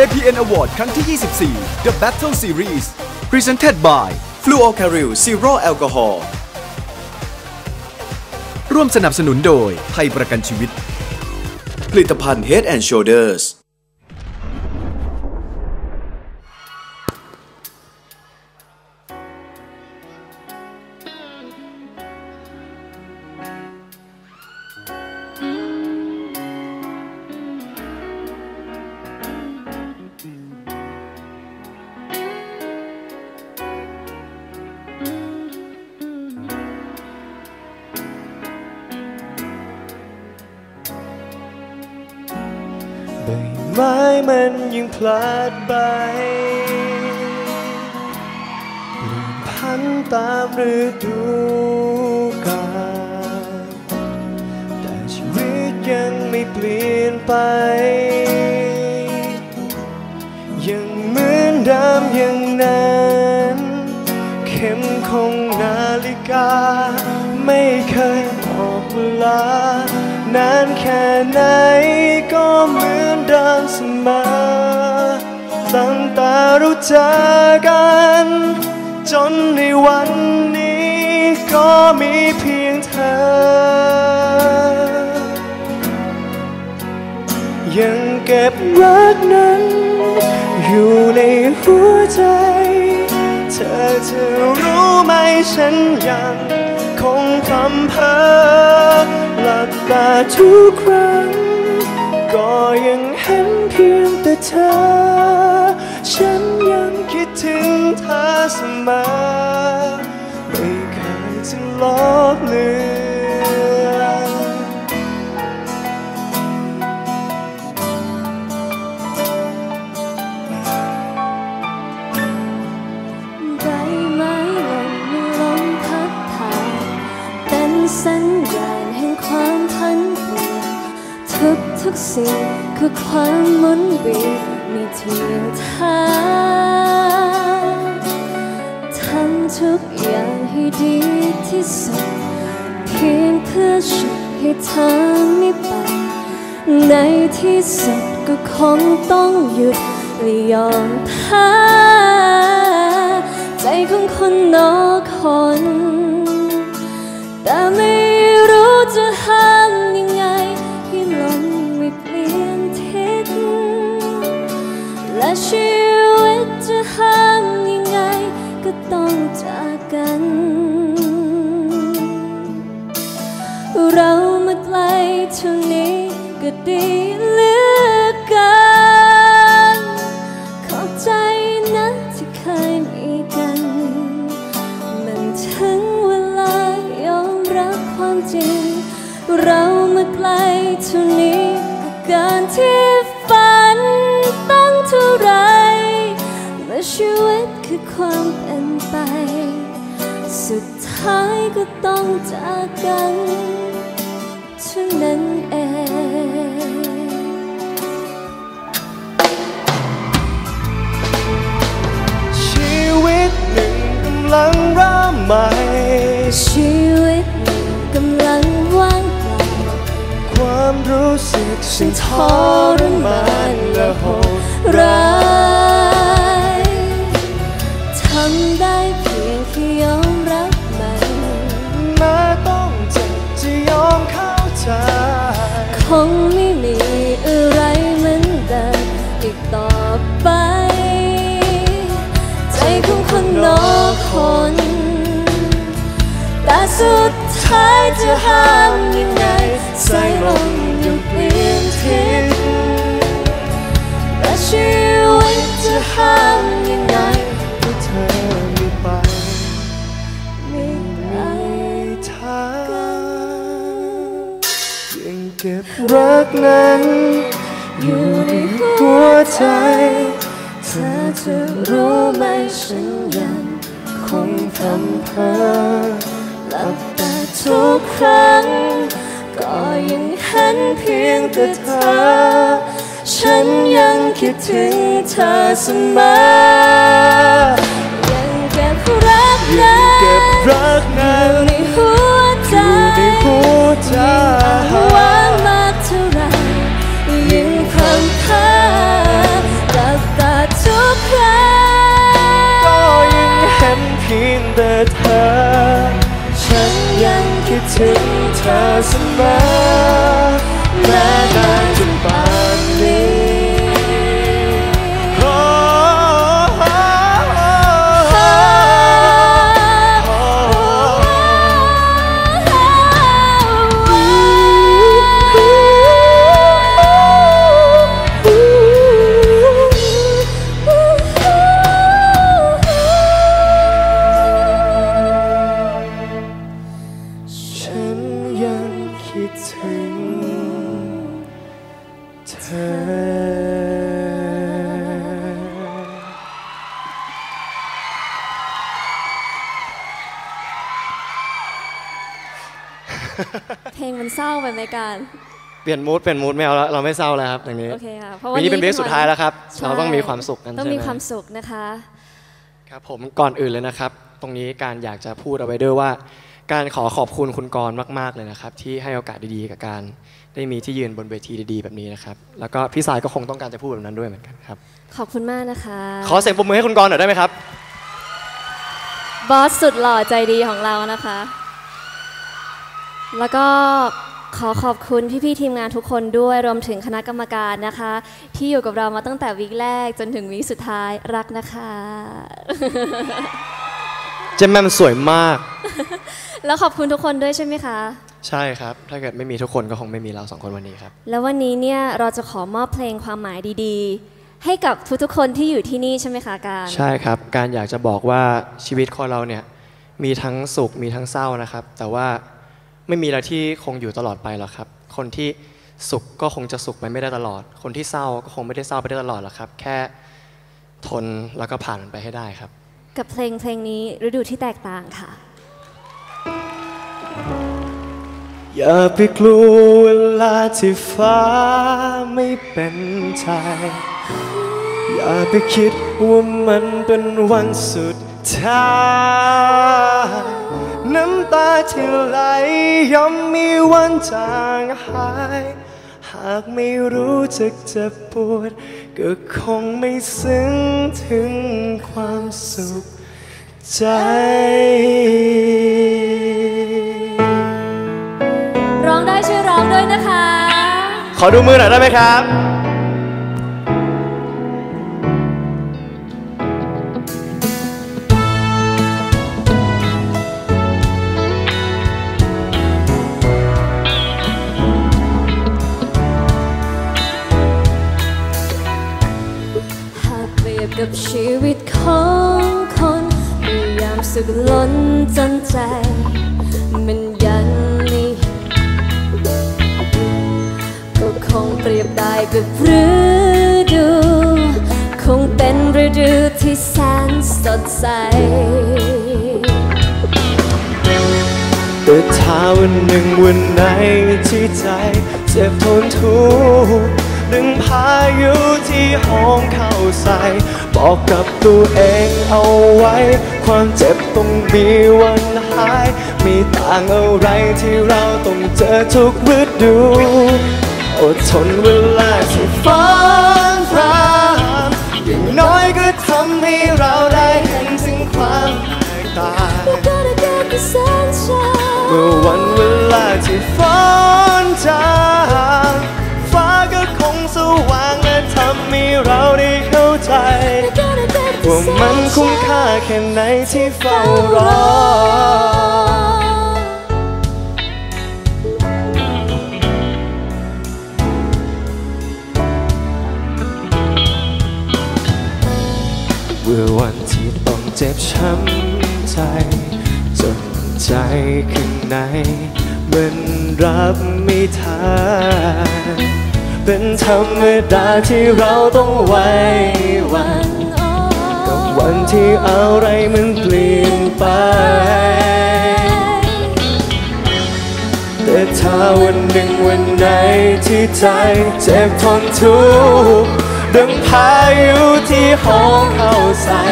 KPN Award ครั้งที่ 24 The Battle Series Presented by Fluocaryl Zero Alcohol ร่วมสนับสนุนโดยไทยประกันชีวิต ผลิตภัณฑ์ Head and Shoulders บไม้มันยังพลาดใบเปลี่ยนพันตามฤดูกาลแต่ชีวิตยังไม่เปลี่ยนไป ยังเหมือนเดิมอย่างนั้นเข็มของนาฬิกา ไม่เคยบอกเวลา นานแค่ไหนก็เหมือนเดิมเสมอตั้งแต่ราเจอกัน จนในวันนี้ก็มีเพียงเธอ ยังเก็บรักนั้น อยู่ในหัวใจ เธอจะรู้ไหมฉันยังคงพรำเพ้อ หลับตาทุกครั้ง ก็ยังเห็นเพียงแต่เธอ ฉันยังคิดถึงเธอเสมอไม่เคยจะลบเลือน สิ่งคือความมุนเวียนมีทียงทางทำทุกอย่างให้ดีที่สุด เพียงเพื่อฉุดให้เธอไม่ไป ในที่สุดก็คงต้องหยุดและยอมแพ้ใจของคนนอกคน แต่ไม่รู้จะหา ชีวิตจะห้ามยังไงก็ต้องจากกัน เรามาไกลเท่านี้ก็ดีเหลือเกินขอบใจนะที่เคยมีกัน มันถึงเวลายอมรับความจริง เรามาไกลเท่านี้ก็กินที่ ชีวิตคือความเป็นไป สุดท้ายก็ต้องจากกันเท่านั้นเองชีวิตหนึ่งกำลังเริ่มใหม่ ชีวิตหนึ่งกำลังว่างเปล่าความรู้สึกฉันทร ท้ายจะห้ามยังไงสายลมยังเปลี่ยนทิศและชีวิตจะห้ามยังไงให้เธอไม่ไปไม่ได้ทางยังเก็บรักนั้นอยู่ในหัวใจเธอจะรู้ไหมฉันยังคงพร่ำเพ้อหลับ ทุกครั้ง ก็ยังเห็นเพียงแต่เธอ ฉันยังคิดถึงเธอเสมอ ถึงเธอเสมอ เพลงมันเศร้าไปไหมการเปลี่ยนมูดเปลี่ยนมูดไม่เอาแล้วเราไม่เศร้าแล้วครับอย่างนี้โอเคค่ะเพราะวัวันนนี้เป็นเบสสุดท้ายแล้วครับใช่เราต้องมีความสุขกันต้องใช่ไหมีความสุขนะคะครับผมก่อนอื่นเลยนะครับ ตรงนี้การอยากจะพูดเอาไว้ด้วยว่า การขอขอบคุณคุณกรณ์มาก ๆเลยนะครับ ที่ให้โอกาสดีๆกับการได้มีที่ยืนบนเวทีดีๆแบบนี้นะครับ แล้วก็พี่สายก็คงต้องการจะพูดแบบนั้นด้วยเหมือนกันครับ ขอบคุณมากนะคะ ขอเสียงปรบมือให้คุณกรณ์หน่อยได้ไหมครับ บอสสุดหล่อใจดีของเรานะคะ แล้วก็ขอขอบคุณพี่ๆทีมงานทุกคนด้วยรวมถึงคณะกรรมการนะคะ ที่อยู่กับเรามาตั้งแต่วีคแรกจนถึงวีคสุดท้ายรักนะคะ เจมแม่มันสวยมาก แล้วขอบคุณทุกคนด้วยใช่ไหมคะ ใช่ครับ ถ้าเกิดไม่มีทุกคนก็คงไม่มีเราสองคนวันนี้ครับ แล้ววันนี้เนี่ยเราจะขอมอบเพลงความหมายดีๆ ให้กับทุกๆคนที่อยู่ที่นี่ใช่ไหมคะการ ใช่ครับ การอยากจะบอกว่าชีวิตคนเราเนี่ยมีทั้งสุขมีทั้งเศร้านะครับ แต่ว่า ไม่มีอะไรที่คงอยู่ตลอดไปหรอกครับ คนที่สุขก็คงจะสุขไปไม่ได้ตลอด คนที่เศร้าก็คงไม่ได้เศร้าไปได้ตลอดหรอกครับ แค่ทนแล้วก็ผ่านมันไปให้ได้ครับ กับเพลงเพลงนี้ฤดูที่แตกต่างค่ะ อย่าไปกลัวเวลาที่ฟ้าไม่เป็นใจ อย่าไปคิดว่ามันเป็นวันสุดท้าย น้ำตาที่ไหลย่อมมีวันจางหาย หากไม่รู้จักเจ็บปวด ก็คงไม่ซึ้งถึงความสุขใจร้องได้ช่วยร้องด้วยนะคะ ขอดูมือหน่อยได้ไหมครับ กับชีวิตของคนมียามสุขล้นจนใจ มันยังไม่ก็คงเปรียบได้กับฤดู คงเป็นฤดูที่แสนสดใสแต่ถ้าวันหนึ่งวันไหนที่ใจเจ็บทนทุกข์ดึงพายุที่ห้องเข้าใส่ บอกกับตัวเองเอาไว้ ความเจ็บต้องมีวันหาย มีต่างอะไรที่เราต้องเจอทุกฤดูอดทนเวลาที่ฟ้อนพรามอย่างน้อยก็ทำให้เราได้เห็นถึงความแตกต่างเมื่อวันเวลาที่ฟ้อนจางฟ้าก็คงสว่างและทำให้เรา มันคุ้มค่าแค่ไหนที่เฝ้ารอ เมื่อวันที่ต้องเจ็บช้ำใจ จนใจข้างในมันรับไม่ทันเป็นธรรมดาที่เราต้องไว้วัน วันที่อะไรมันเปลี่ยนไป แต่ถ้าวันหนึ่งวันไหนที่ใจเจ็บทนทุกข์ดังพายุที่ห้องเข้าใส่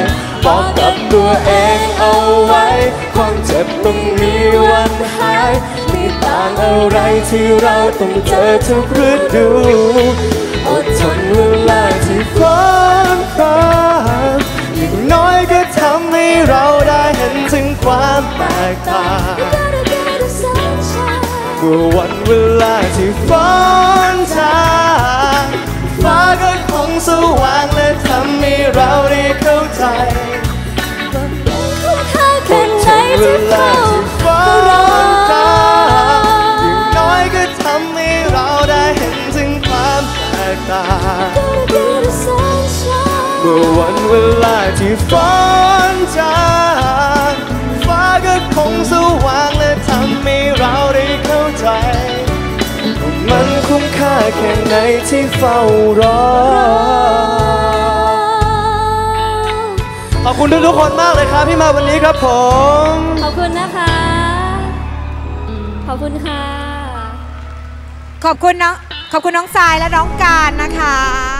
บอกกับตัวเองเอาไว้ ความเจ็บต้องมีวันหายมีต่างอะไรที่เราต้องเจอทุกฤดูอดทนเวลาที่ฟ้อ เราได้เห็นถึงความแตกต่างเมื่อวันเวลาที่ฝนชางฟ้าก็คงสว่างและทำให้เราได้เข้าใจคนนเวลาที่ฟ้าร้อนอย่างน้อยก็ทำให้เราได้เห็นถึงความแตกต่างเมื่อวันเวลาที่ฟ้า แค่ไหนที่เฝ้ารอ ขอบคุณทุกๆคนมากเลยครับที่มาวันนี้ครับผม ขอบคุณนะคะ ขอบคุณค่ะ ขอบคุณน้องขอบคุณน้องทรายและน้องการนะคะ